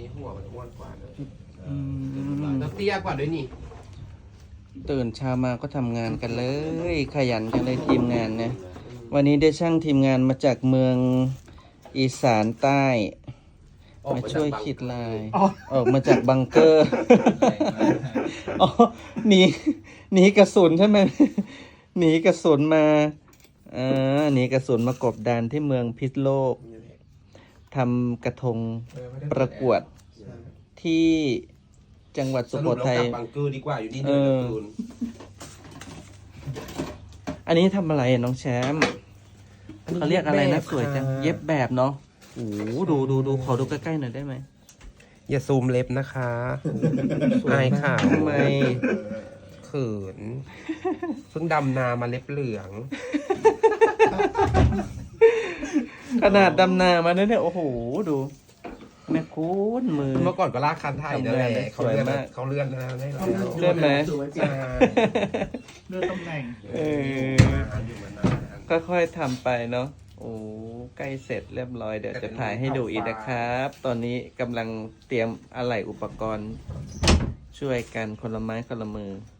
นี้หัวมันอ้วนกว่าเลยอืมแล้วเตี้ยกว่าด้วยนี่ ตื่นเช้ามาก็ทำงานกันเลย ขยันกันเลยทีมงานเนี่ยวันนี้ได้ช่างทีมงานมาจากเมืองอีสานใต้ มาช่วยขีดลาย ออกมาจากบังเกอร์อ๋อหนีหนีกระสุนใช่ไหมหนีกระสุนมาอ่าหนีกระสุนมากบดานที่เมืองพิษโลก ทำกระทงประกวดที่จังหวัดสสุโขรุปเราทัยกลับบังเกอร์ดีกว่าอยู่นี่เอเดืออนคูณอันนี้ทำอะไรอะน้องแชมป์เขาเรียกอะไรนะสวยจังเย็บแบบเนาะโอ้โหดูดูดูขอดูใกล้ๆหน่อยได้ไหมอย่าซูมเล็บนะคะสวยอายมากข่าวทำไมเขินเพิ่งดำนามาเล็บเหลือง ขนาดดำนามาเนี่ยโอ้โหดู แม่คุณมือ เมื่อก่อนก็ลากคันไทยนั่นแหละทำงานได้เขาเลื่อนสวยมากเขาเลื่อนแล้วให้เราเลื่อนไหมใช่เลื่อนตำแหน่งเอออยู่มานานค่อยๆทำไปเนาะ โอ้ใกล้เสร็จเรียบร้อยเดี๋ยวจะถ่ายให้ดูอีกนะครับ ตอนนี้กำลังเตรียมอะไหล่อุปกรณ์ ช่วยกันคนละไม้คนละมือเ